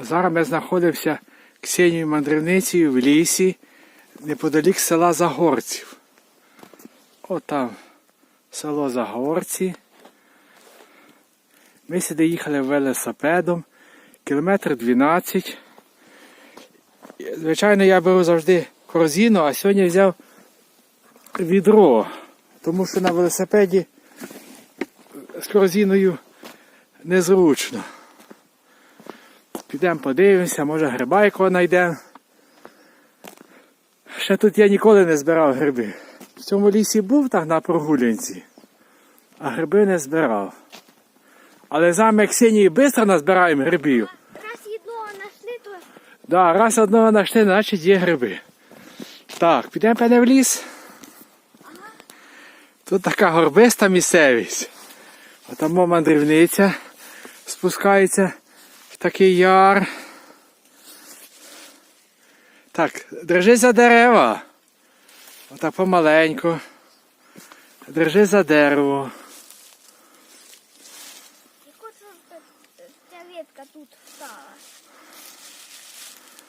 Зараз ми знаходимося Ксенією мандрівницею в лісі неподалік села Загорців. От там село Загорці. Ми сюди їхали велосипедом, кілометр 12. Звичайно, я беру завжди корзину, а сьогодні взяв відро, тому що на велосипеді з корзиною незручно. Підемо подивимося, може гриба якого знайдемо. Ще тут я ніколи не збирав гриби. В цьому лісі був так на прогулянці, а гриби не збирав. Але за Ксенії швидко назбираємо грибів. Раз одного знайшли, то Да, раз одного знайшли, значить є гриби. Так, підемо певне в ліс. Тут така горбиста місцевість. Отамо мандрівниця спускається такий яр. Так, держи за дерева. Отак помаленьку. Держи за дерево. я хочу, щоб ця ветка тут встала.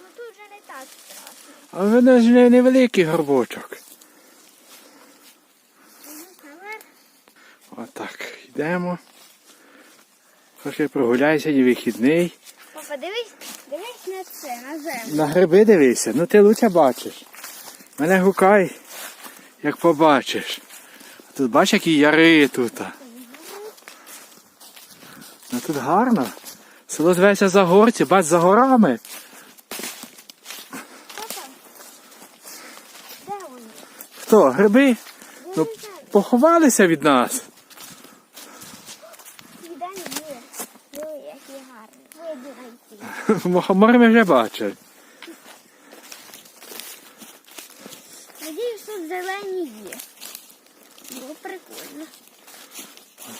Ну тут вже не так страшно. А воно ж не невеликий горбочок. Ну. Отак, йдемо. Трохи прогуляйся, сьогодні вихідний. Папа, дивись, дивись на це, на землю. На гриби дивися, ну ти лучше бачиш. Мене гукай, як побачиш. Тут бач, які яри тут. Ну тут гарно. Село зветься Загорці, бач за горами. Папа, де вони? Хто? Гриби? Ну, поховалися від нас. Ніде не є. Диви, які гарні. Вийди знайти. Мухомори ми вже бачили. Надіюсь, тут зелені є. Було прикольно.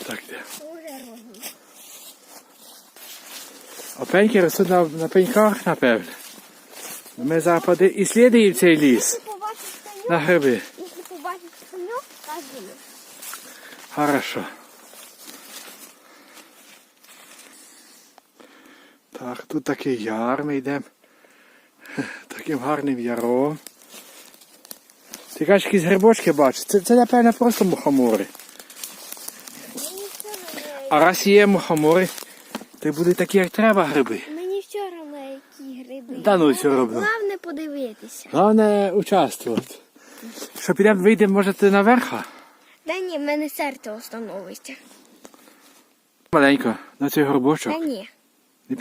Отак де. Уже розумно. Опеньки ростуть на, на пеньках, напевне. Ми зараз поди... і слідуємо цей ліс Якщо побачиш на гриби. якщо побачиш коню, кажи. Хорошо. Так, тут такий яр ми йдемо. Таким гарним яром. Ти кажеш, якісь грибочки бачиш. Це, це напевно, просто мухомори. А раз є мухомори, то будуть такі, як треба гриби. мені все одно, які гриби. Та ну, все одно. Головне подивитися. Головне участвувати. Що підемо вийдемо, може, ти наверх? Та ні, в мене серце остановиться. Маленько, на цей горбочок. Та ні.